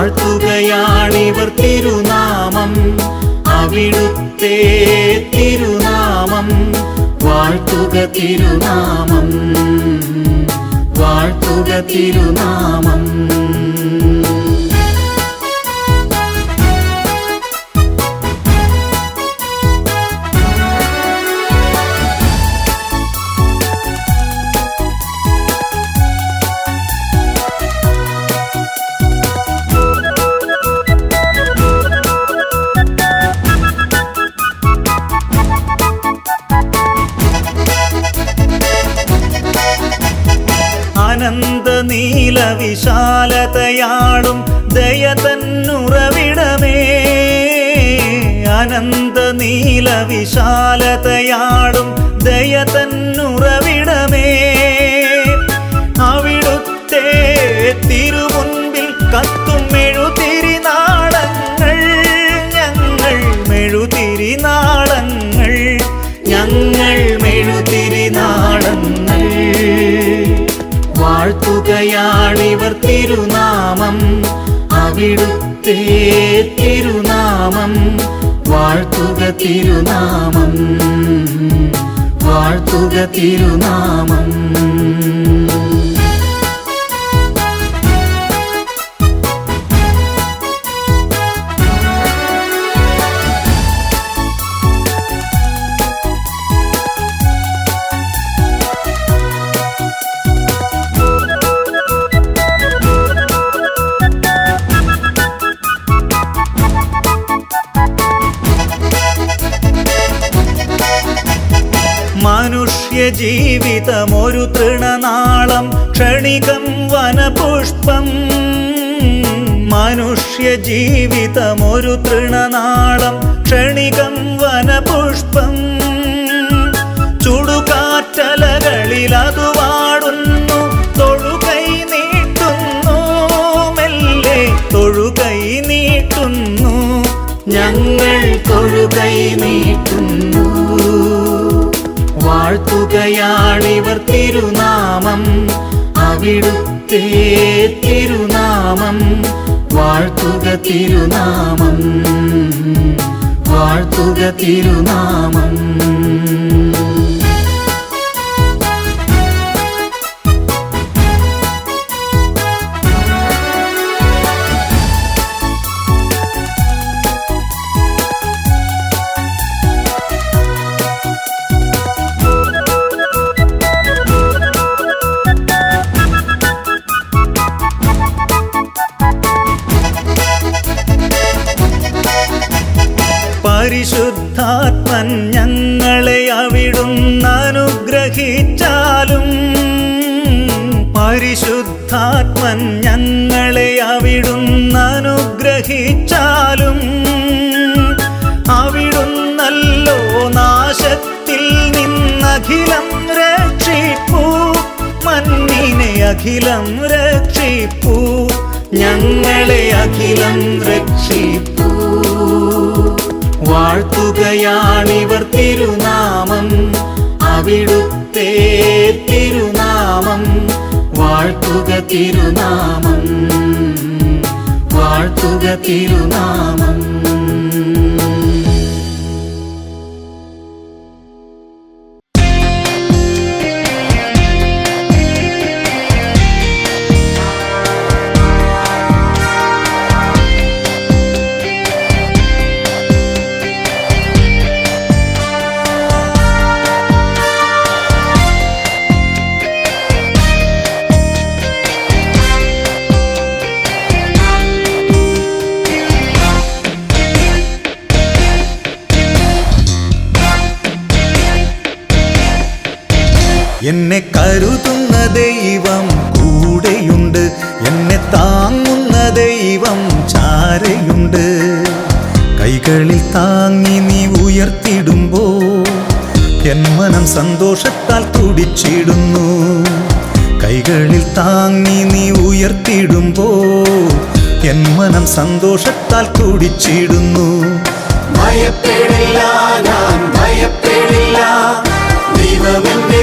വാഴ്ത്തുകയാണിവർ തിരുനാമം. അവിടുത്തെ തിരുനാമം. വാഴ്ത്തുക തിരുനാമം. വാഴ്ത്തുക തിരുനാമം. നീല വിശാലതയാടും ദയ തന്നുറവിടമേ. അനന്ത നീല വിശാലതയാളും ദയ തന്നുറവിടമേ. അവിടുത്തെ തിരുമുൻപിൽ കത്തും മെഴുതിരിനാളങ്ങൾ ഞങ്ങൾ മെഴുതിരിനാളങ്ങൾ വാഴ്ത്തുകയാണിവർ തിരുനാമം. അവിടുത്തെ തിരുനാമം. വാഴ്ത്തുക തിരുനാമം. വാഴ്ത്തുക തിരുനാമം. ജീവിതമൊരു തൃണനാളം ക്ഷണികം വനപുഷ്പം. മനുഷ്യ ജീവിതമൊരു തൃണനാളം ക്ഷണികം വനപുഷ്പം. ചുടുകാറ്റലകളിൽ അത് വാടുന്നു തൊഴുകൈ നീട്ടുന്നു മെല്ലെ തൊഴുകൈ നീട്ടുന്നു. ഞങ്ങൾ തൊഴുകൈ നീട്ടുന്നു. വാഴ്ത്തുകയാണിവർ തിരുനാമം. അവിടുത്തെ തിരുനാമം. വാഴ്ത്തുക തിരുനാമം. വാഴ്ത്തുക തിരുനാമം. അഖിലം രക്ഷിപ്പൂ. ഞങ്ങളെ അഖിലം രക്ഷിപ്പൂ. വാഴ്ത്തുകയാണിവർ തിരുനാമം. അവിടുത്തെ തിരുനാമം. വാഴ്ത്തുക തിരുനാമം. വാഴ്ത്തുക തിരുനാമം. എന്നെ കരുതുന്ന ദൈവം കൂടെയുണ്ട്. എന്നെ താങ്ങുന്ന ദൈവം ചാരയുണ്ട്. കൈകളിൽ താങ്ങി നീ ഉയർത്തിടുമ്പോ എൻ മനം സന്തോഷത്താൽ തുടിച്ചിടുന്നു. കൈകളിൽ താങ്ങി നീ ഉയർത്തിടുമ്പോ എൻ മനം സന്തോഷത്താൽ തുടിച്ചിടുന്നു. ഭയപ്പെടില്ല ഞാൻ ഭയപ്പെടില്ല. ദൈവം എന്റെ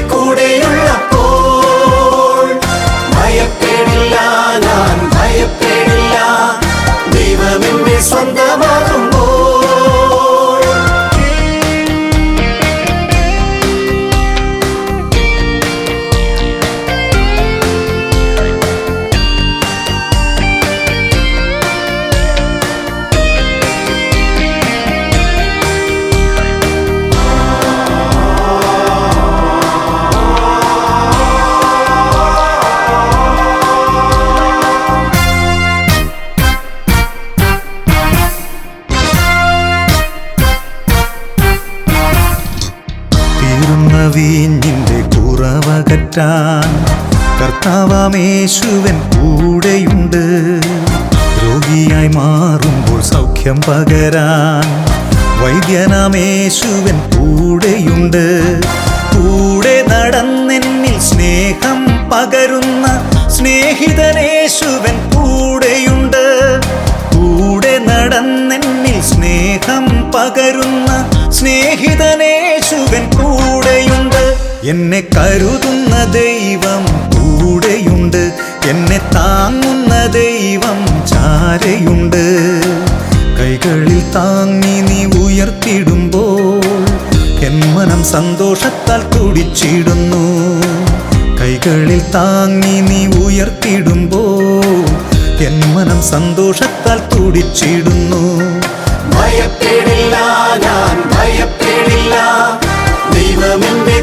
വൈദ്യനാമേശുവൻ കൂടെയുണ്ട്. കൂടെ നടന്നെന്നിൽ സ്നേഹം പകരുന്ന സ്നേഹിതനേശുവൻ കൂടെയുണ്ട്. കൂടെ നടന്നെന്നിൽ സ്നേഹം പകരുന്ന സ്നേഹിതനേശുവൻ കൂടെയുണ്ട്. എന്നെ കരുതുന്ന ദൈവം കൂടെയുണ്ട്. എന്നെ താങ്ങുന്ന ദൈവം ചാരയുണ്ട്. കൈകളിൽ താങ്ങി നീ ഉയർത്തിടുമ്പോൾ എൻ മനം സന്തോഷത്താൽ തുടിച്ചിടുന്നു. കൈകളിൽ താങ്ങി നീ ഉയർത്തിടുമ്പോൾ എൻ മനം സന്തോഷത്താൽ തുടിച്ചിടുന്നു. ഭയപ്പെടില്ല ഞാൻ ഭയപ്പെടില്ല ദൈവമെന്റെ എന്റെ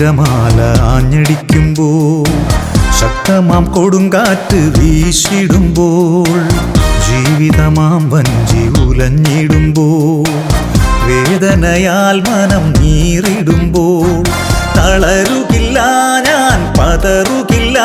തിരമാല ആഞ്ഞടിക്കുമ്പോൾ ശക്തമാം കൊടുങ്കാറ്റ് വീശിടുമ്പോൾ ജീവിതമാം വഞ്ചി ഉലഞ്ഞിടുമ്പോൾ വേദനയാൽ മനം നീറിടുമ്പോൾ തളരുകില്ല ഞാൻ പതറുകില്ല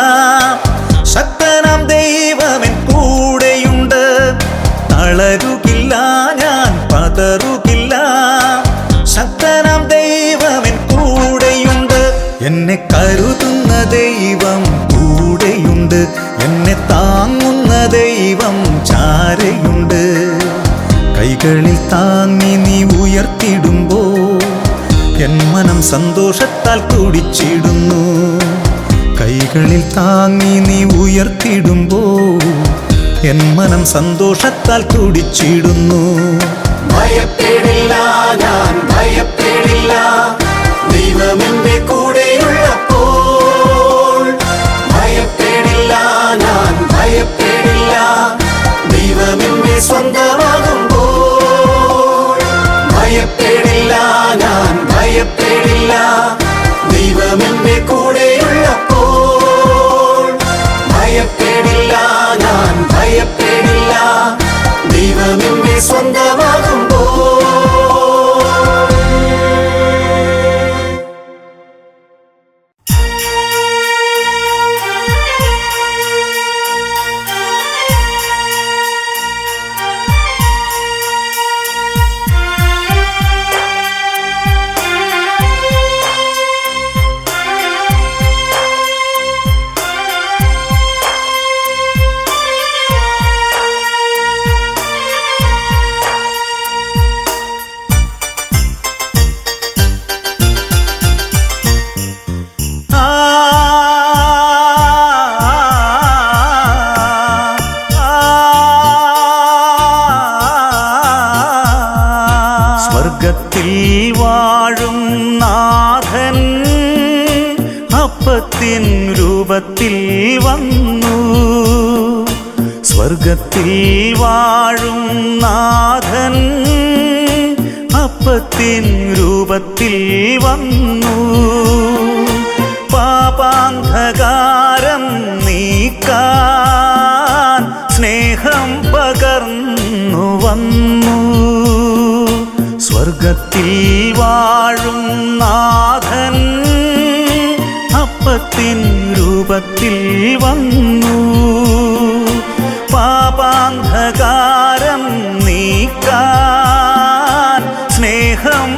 എൻ മനം സന്തോഷത്താൽ തുടിച്ചിടുന്നു കൈകളിൽ താങ്ങി നീ ഉയർത്തിടുമ്പോൾ എൻ മനം സന്തോഷത്താൽ തുടിച്ചിടുന്നു ഭയപ്പെടില്ല ഞാൻ ഭയപ്പെടില്ല ദൈവം എന്റെ കൂടെയുള്ളപ്പോൾ ഭയപ്പെടില്ല ഞാൻ ഭയപ്പെടില്ല ദൈവം എന്റെ ഭയപ്പെടില്ല. ദൈവം എന്റെ കൂടെയുള്ളപ്പോൾ. ഭയപ്പെടില്ല ഞാൻ ഭയപ്പെടില്ല. ദൈവം എന്നെ സ്വന്തമാകുമ്പോൾ വാഴും നാഥൻ അപ്പത്തിൻ രൂപത്തിൽ വന്നു. പാപാന്ധകാരം നീക്കാൻ സ്നേഹം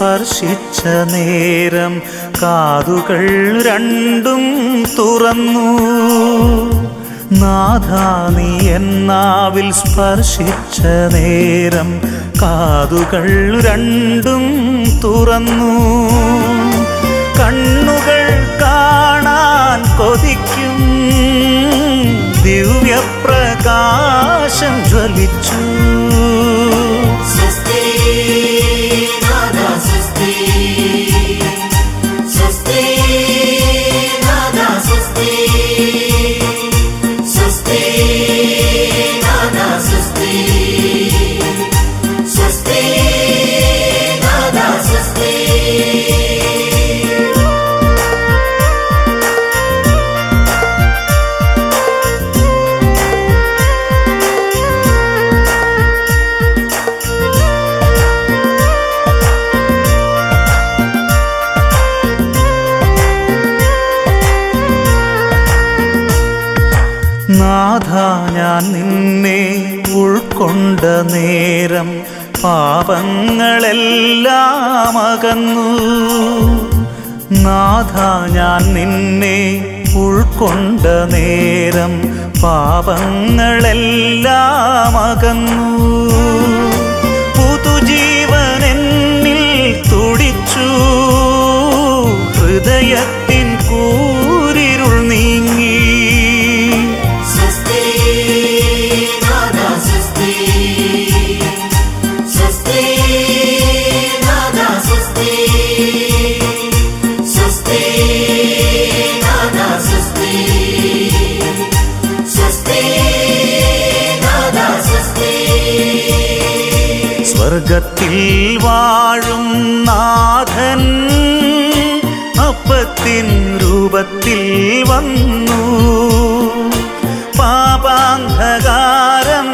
സ്പർശിച്ച നേരം കാതുകൾ രണ്ടും തുറന്നു. നാഥാനി എന്നാവിൽ സ്പർശിച്ച നേരം കാതുകൾ രണ്ടും തുറന്നു. കണ്ണുകൾ കാണാൻ കൊതിക്കും. ദിവ്യപ്രകാശം ജ്വലിച്ചു. സ്വസ്തി പാപങ്ങളെല്ലാം അകന്നു നാഥ ഞാൻ നിന്നെ ഉൾക്കൊണ്ട നേരം പാപങ്ങളെല്ലാം അകന്നു പുതുജീവനെന്നിൽ തുടിച്ചു. ഹൃദയത്തിൻ സ്വർഗത്തിൽ വാഴും നാഥൻ അപ്പത്തിൻ രൂപത്തിൽ വന്നു. പാപാന്ധകാരം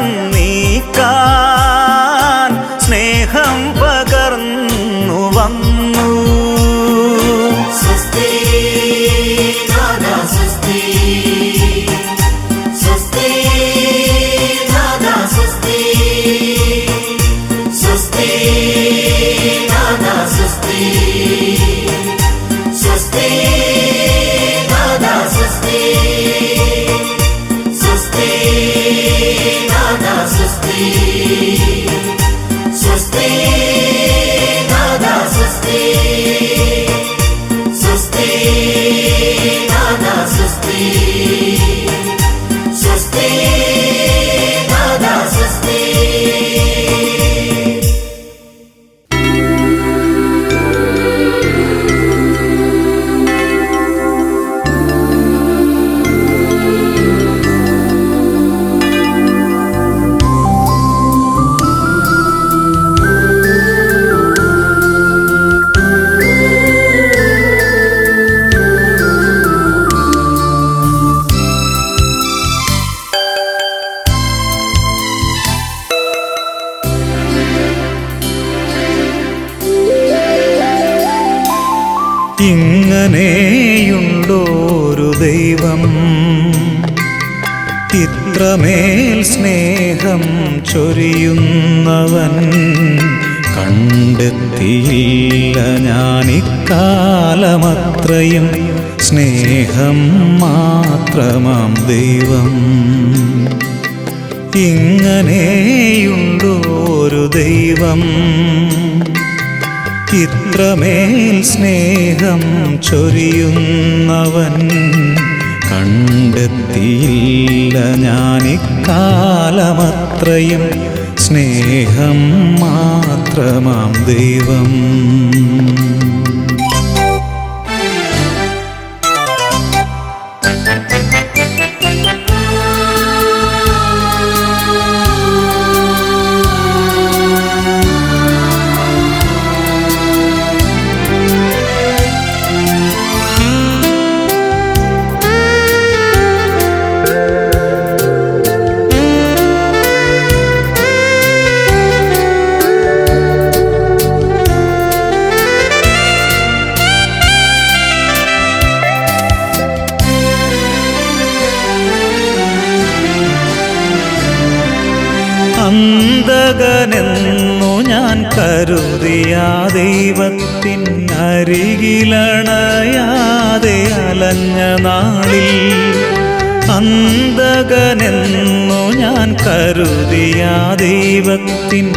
കണ്ടെത്തിയില്ല ഞാനിക്കാലമത്രയും സ്നേഹം മാത്രമാം ദൈവം. ഇങ്ങനെയുണ്ടോരു ദൈവം? ഇത്രമേൽ സ്നേഹം ചൊരിയുന്നവൻ കണ്ടെത്തിയില്ല ഞാനിക്കാലമത്രയും സ്നേഹം മാത്രമാം ദൈവം. കരുതിയ ദൈവത്തിൻ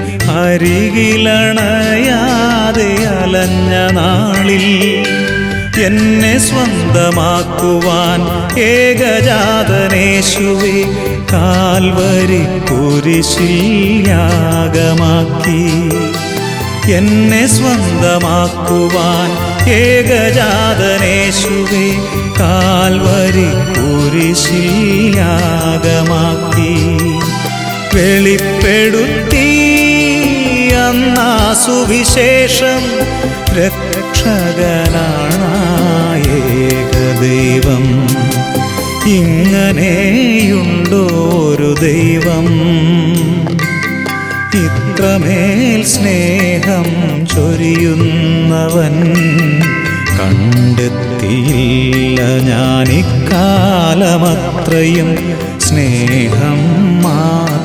അരികിലണയാതെ അലഞ്ഞ നാളിൽ എന്നെ സ്വന്തമാക്കുവാൻ ഏകജാതനേശുവെ കാൽവരി കുരിശിൽ യാഗമാക്കി എന്നെ സ്വന്തമാക്കുവാൻ ഏകജാതനേശുവെ കാൽവരി കുരിശിൽ വെളിപ്പെടുത്തി അന്നാ സുവിശേഷം രക്ഷകനാണേകദൈവം ഇങ്ങനെയുണ്ടോരു ദൈവം? ഇത്രമേൽ സ്നേഹം ചൊരിയുന്നവൻ കണ്ടെത്തിയില്ല ഞാനിക്കാലമത്രയും സ്നേഹം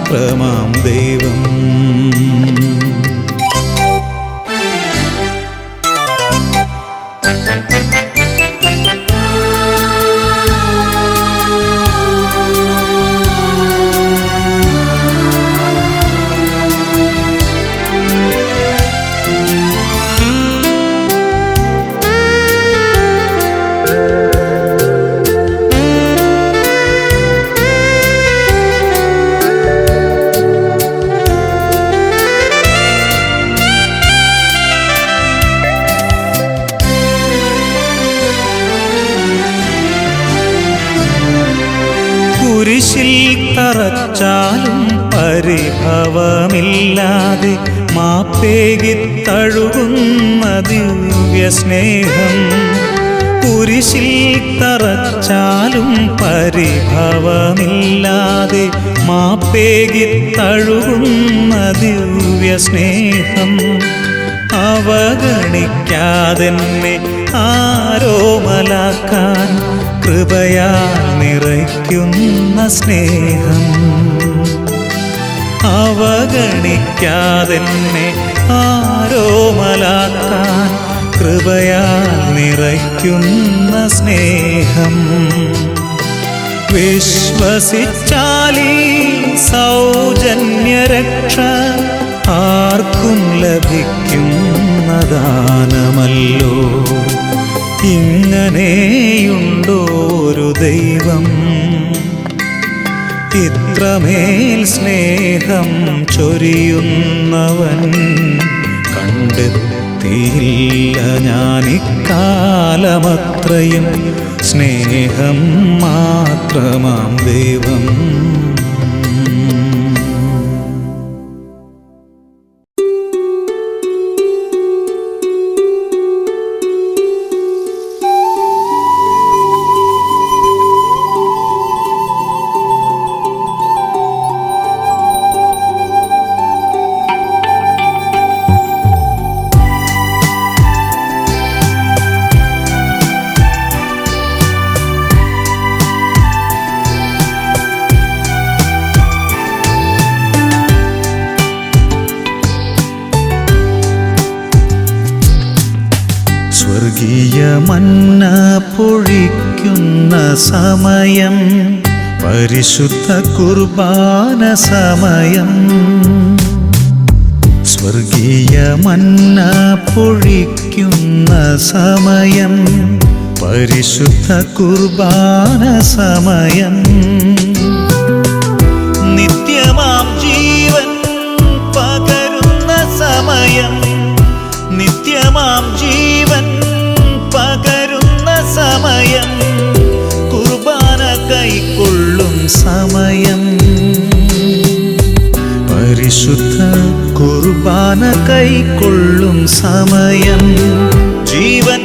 മാത്രമാം ദൈവം. കുരിശിൽ തറച്ചാലും പരിഭവമില്ലാതെ മാപ്പേകി തഴുകുന്ന ദിവ്യ സ്നേഹം അവഗണിക്കാതെന്നെ ആരോമലാക്കാൻ കൃപയാൽ നിറയ്ക്കുന്ന സ്നേഹം അവഗണിക്കാതെന്നെ ആരോമലാക്കാൻ കൃപയാൽ നിറയ്ക്കുന്ന സ്നേഹം. വിശ്വസിച്ചാലീ സൗജന്യരക്ഷ ആർക്കും ലഭിക്കുന്നദാനമല്ലോ ഇങ്ങനെയുണ്ടോരു ദൈവം? ഇത്രമേൽ സ്നേഹം ചൊരിയുന്നവൻ കണ്ടെത്തിയില്ല ഞാനിക്കാലമത്രയും സ്നേഹം മാത്രമാം ദൈവം. സ്വർഗീയ മന്ന പൊഴിക്കുന്ന സമയം പരിശുദ്ധ കുർബാന സമയം. സ്വർഗീയ മന്ന പൊഴിക്കുന്ന സമയം പരിശുദ്ധ കുർബാന സമയം. സമയം പരിശുദ്ധ കുർബാന കൈക്കൊള്ളും സമയം ജീവന്റെ അപ്പമേ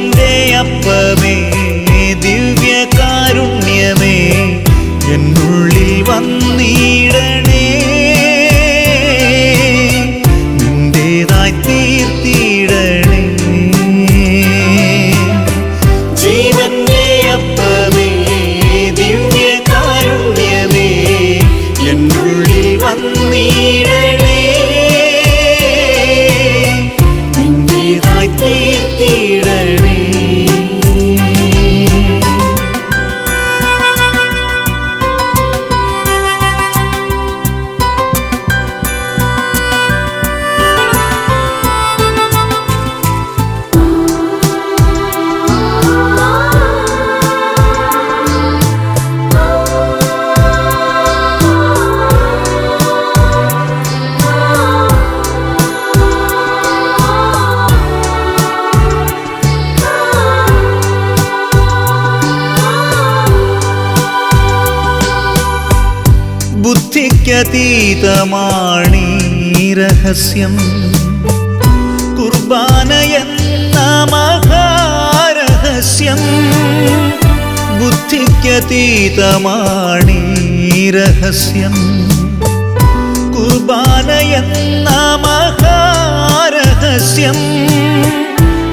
ബുദ്ധിക്കതീതമാണീ രഹസ്യം കുർബാന എന്ന മഹാരഹസ്യം ബുദ്ധിക്കതീതമാണീ രഹസ്യം കുർബാന എന്ന മഹാരഹസ്യം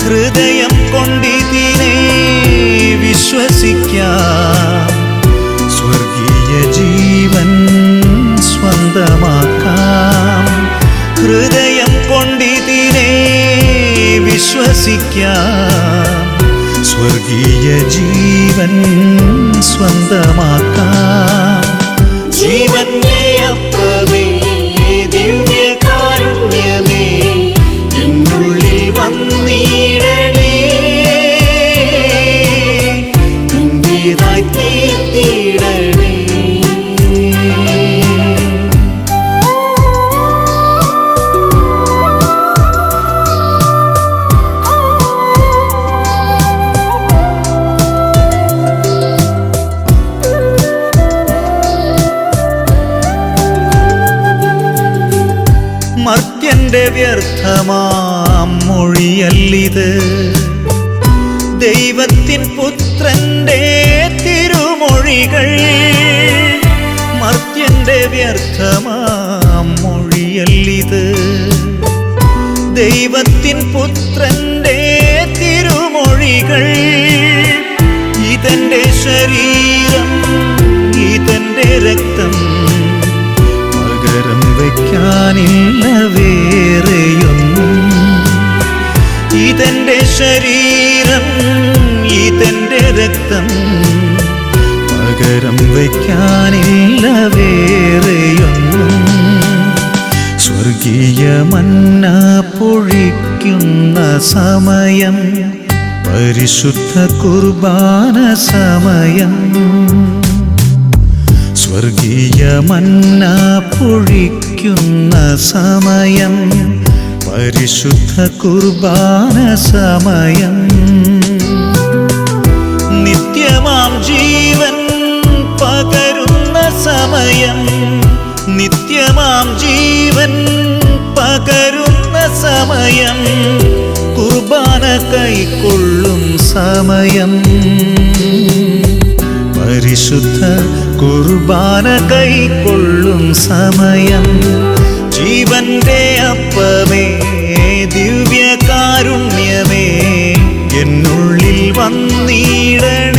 ഹൃദയം കൊണ്ടിതിനെ വിശ്വസിക്കാം. സ്വർഗീയ ജീവൻ സ്വന്തമാക്കാം ഹൃദയം കൊണ്ടിതിനെ വിശ്വസിക്കാം. സ്വർഗീയ ജീവൻ സ്വന്തമാക്കാം. എന്നുള്ളിൽ വന്നിടണേ. നിന്റേതായി വ്യർത്ഥമാം മൊഴിയല്ലിത്. ദൈവത്തിൻ പുത്രന്റെ തിരുമൊഴികൾ മർത്യന്റെ വ്യർത്ഥമാം മൊഴിയല്ലിത്. ദൈവത്തിൻ പുത്രന്റെ തിരുമൊഴികൾ ഇതെന്റെ ശരീരം ഇതെന്റെ രക്തം പകരം വയ്ക്കാനില്ല ശരീരം ഇതെന്റെ രക്തം. പകരം വയ്ക്കാനില്ല വേറെയൊന്നും. സ്വർഗീയ മന്ന പൊഴിക്കുന്ന സമയം പരിശുദ്ധ കുർബാന സമയം. സ്വർഗീയ മന്ന പൊഴിക്കുന്ന സമയം പരിശുദ്ധ കുർബാന സമയം. നിത്യമാം ജീവൻ പകരുന്ന സമയം. നിത്യമാം ജീവൻ പകരുന്ന സമയം. കുർബാന കൈക്കൊള്ളും സമയം. പരിശുദ്ധ കുർബാന കൈക്കൊള്ളും സമയം. ജീവന്റെ ¡Suscríbete!